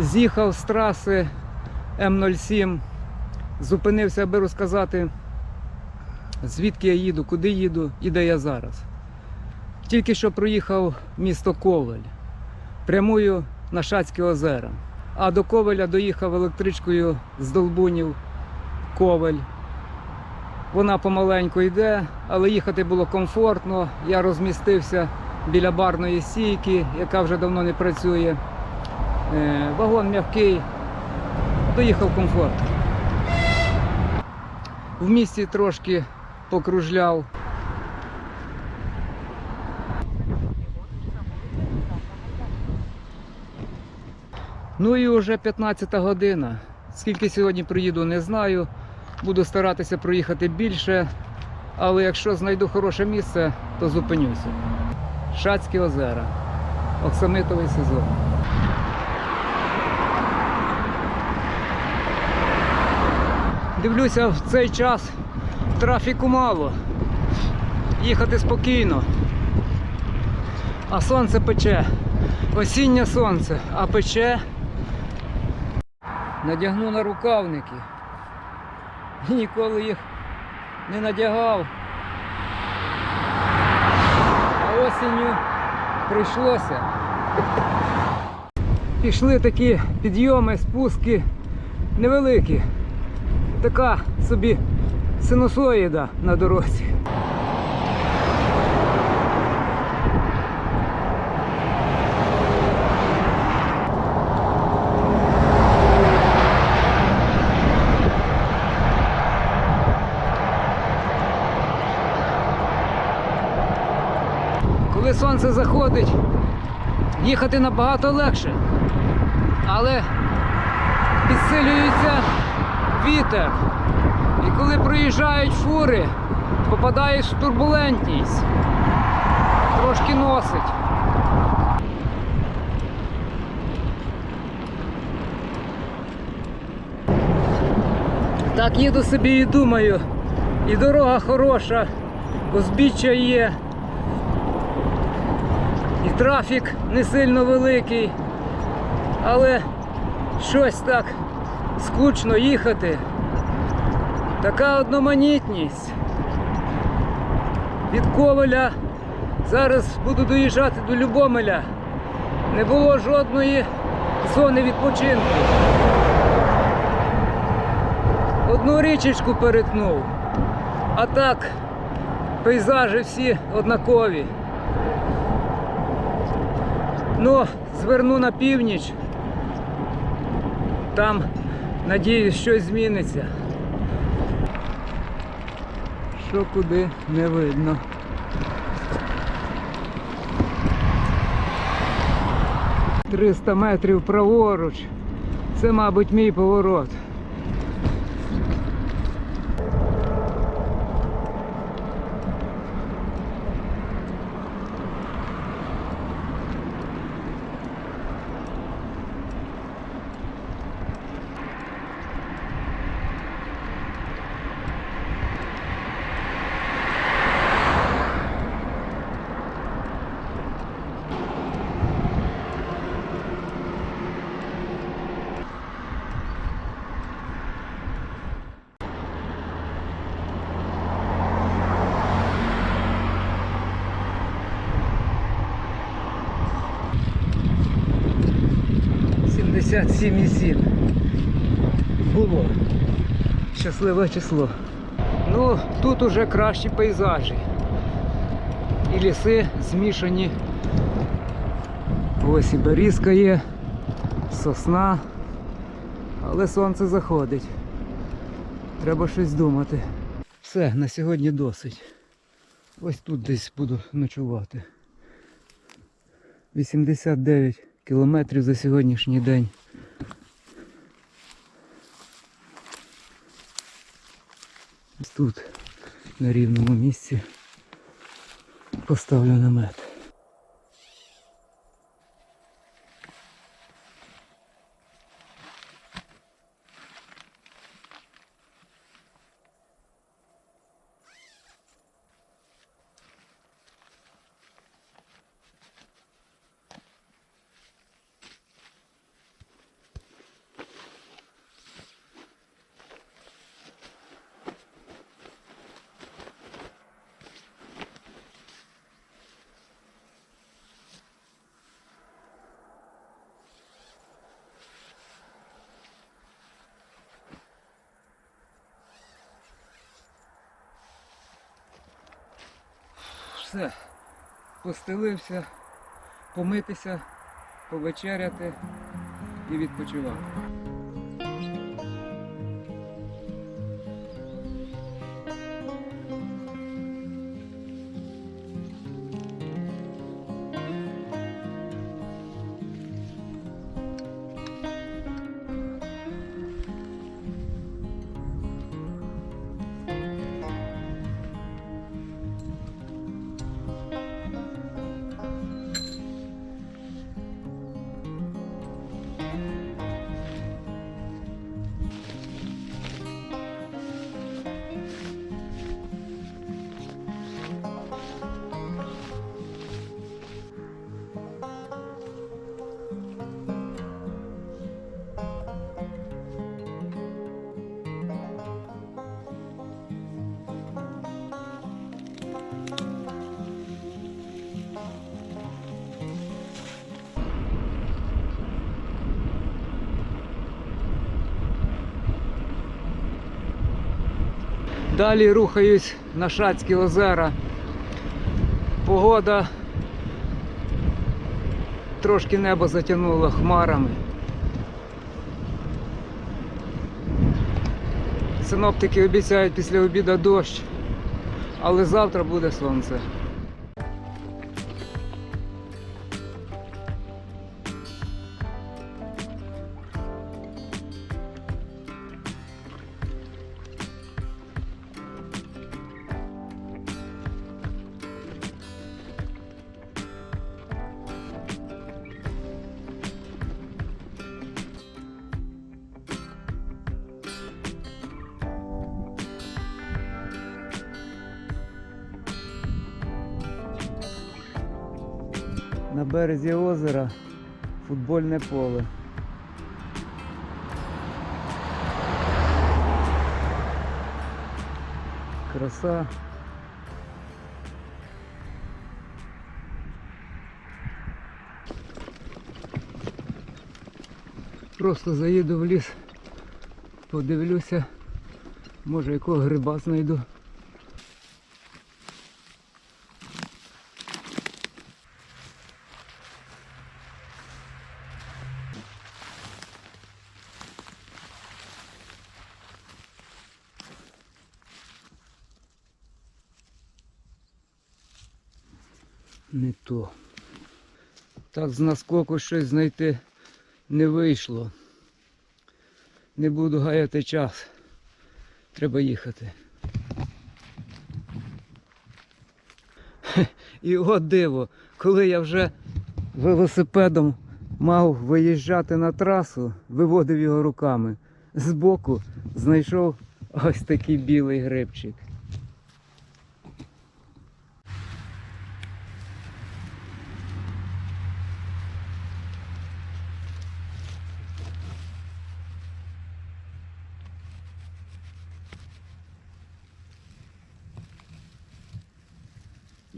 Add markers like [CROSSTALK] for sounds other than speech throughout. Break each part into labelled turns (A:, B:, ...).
A: З'їхав з траси М07, зупинився, аби розказати, звідки я їду, куди їду і де я зараз. Тільки що проїхав місто Ковель, прямую на Шацькі озера. А до Ковеля доїхав електричкою з Долбунів Ковель. Вона помаленьку йде, але їхати було комфортно. Я розмістився біля барної стійки, яка вже давно не працює. Е, Вагон м'який, доїхав комфортно. В місті трошки покружляв. Ну і вже 15 година. Скільки сьогодні приїду, не знаю. Буду старатися проїхати більше, але якщо знайду хороше місце, то зупинюся. Шацькі озера. Оксамитовий сезон. Дивлюся, в цей час трафіку мало. Їхати спокійно. А сонце пече. Осіннє сонце, а пече. Надягну на рукавники. Ніколи їх не надягав. А осінню прийшлося. Пішли такі підйоми, спуски невеликі. Така собі синусоїда на дорозі. Коли сонце заходить, їхати набагато легше. Але підсилюється вітер. І коли проїжджають фури, попадаєш в турбулентність. Трошки носить. Так їду собі і думаю. І дорога хороша, узбіччя є. І трафік не сильно великий. Але щось так скучно їхати. Така одноманітність. Від Ковеля зараз буду доїжджати до Любомеля. Не було жодної зони відпочинку. Одну річечку перетнув. А так, пейзажі всі однакові. Ну, зверну на північ. Там, надіюсь, щось зміниться. Що куди не видно. Триста метрів праворуч. Це, мабуть, мій поворот. Сімдесят сім і сім. Було. Щасливе число. Ну, тут уже кращі пейзажі. І ліси змішані. Ось і берізка є, сосна, але сонце заходить. Треба щось думати. Все, на сьогодні досить. Ось тут десь буду ночувати. 89 кілометрів за сьогоднішній день. Ось Тут на рівному місці поставлю намет. Все. Постелився, помитися, повечеряти і відпочивати. Далі рухаюсь на Шацькі озера. Погода трошки небо затягнуло хмарами. Синоптики обіцяють після обіду дощ, але завтра буде сонце. На березі озера футбольне поле. Краса. Просто заїду в ліс, подивлюся, може якого гриба знайду. Не то. Так з наскоку щось знайти не вийшло. Не буду гаяти час. Треба їхати. [LAUGHS] І от диво, коли я вже велосипедом мав виїжджати на трасу, виводив його руками. Збоку знайшов ось такий білий грибчик.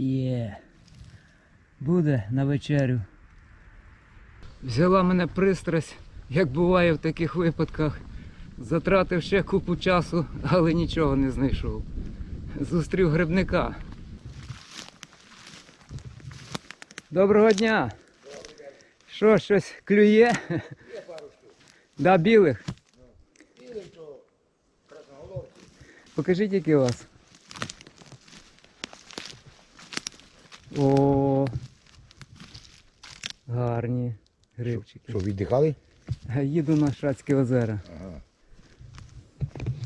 A: Є. Буде на вечерю. Взяла мене пристрасть, як буває в таких випадках. Затратив ще купу часу, але нічого не знайшов. Зустрів грибника. Доброго дня! Що, щось клює?
B: Є пару штук.
A: Да, білих.
B: Білий то красноголовці.
A: Покажіть, які у вас. О, гарні грибчики.
B: Що, віддихали?
A: Їду на Шацькі озера.
B: Ага.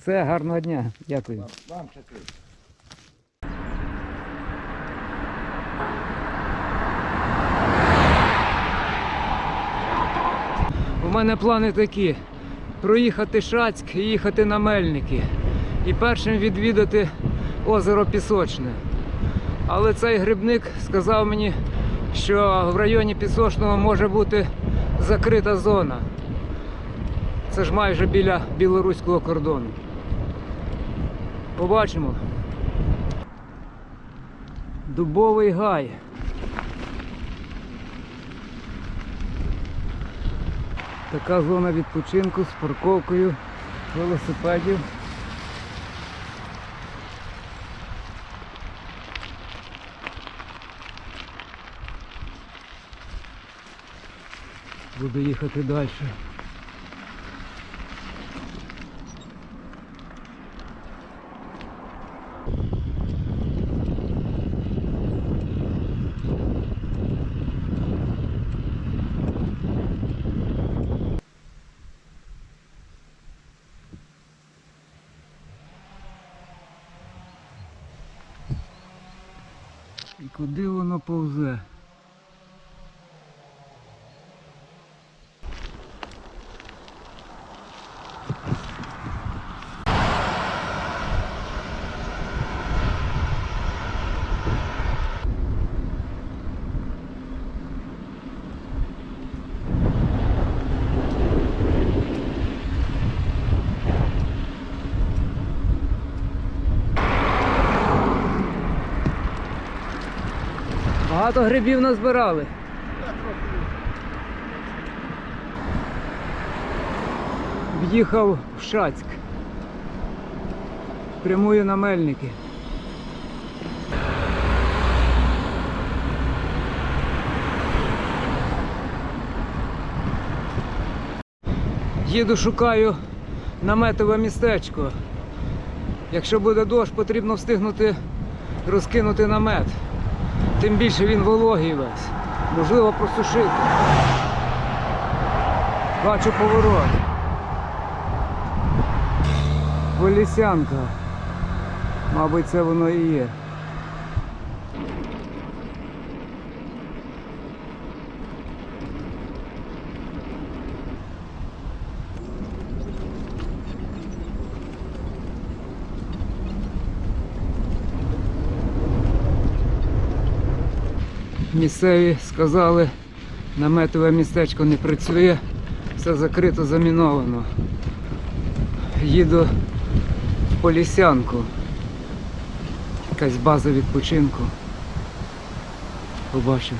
A: Все, гарного дня. Дякую.
B: Вам, вам.
A: У мене плани такі: проїхати Шацьк і їхати на Мельники. І першим відвідати озеро Пісочне. Але цей грибник сказав мені, що в районі Пісочного може бути закрита зона. Це ж майже біля білоруського кордону. Побачимо. Дубовий гай. Така зона відпочинку з парковкою велосипедів. Буду їхати далі. І куди воно повзе? Багато грибів назбирали. В'їхав в Шацьк. Прямую на Мельники. Їду, шукаю наметове містечко. Якщо буде дощ, потрібно встигнути розкинути намет. Тим більше він вологий весь. Можливо просушити. Бачу поворот. Полісянка. Мабуть, це воно і є. Місцеві сказали, наметове містечко не працює, все закрито, заміновано. Їду в Полісянку. Якась база відпочинку. Побачив.